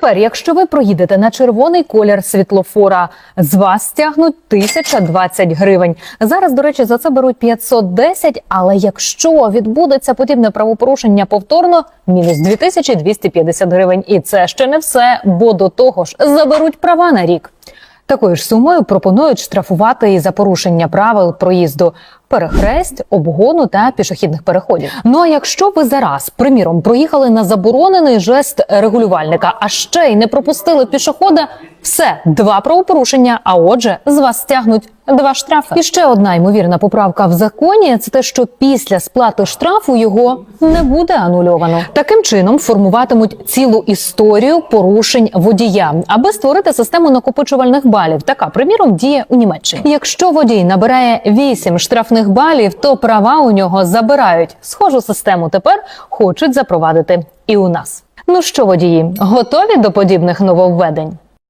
Тепер, якщо ви проїдете на червоний колір світлофора, з вас стягнуть 1020 гривень. Зараз, до речі, за це беруть 510, але якщо відбудеться подібне правопорушення повторно, мінус 2250 гривень. І це ще не все, бо до того ж заберуть права на рік. Такою ж сумою пропонують штрафувати і за порушення правил проїзду перехресть, обгону та пішохідних переходів. Ну а якщо ви зараз, приміром, проїхали на заборонений жест регулювальника, а ще й не пропустили пішохода, все два правопорушення. А отже, з вас стягнуть два штрафи. І ще одна ймовірна поправка в законі це те, що після сплати штрафу його не буде анульовано. Таким чином формуватимуть цілу історію порушень водія, аби створити систему накопичувальних балів. Така, приміром, діє у Німеччині. Якщо водій набирає 8 штрафних балів, то права у нього забирають. Схожу систему тепер хочуть запровадити і у нас. Ну що, водії, готові до подібних нововведень?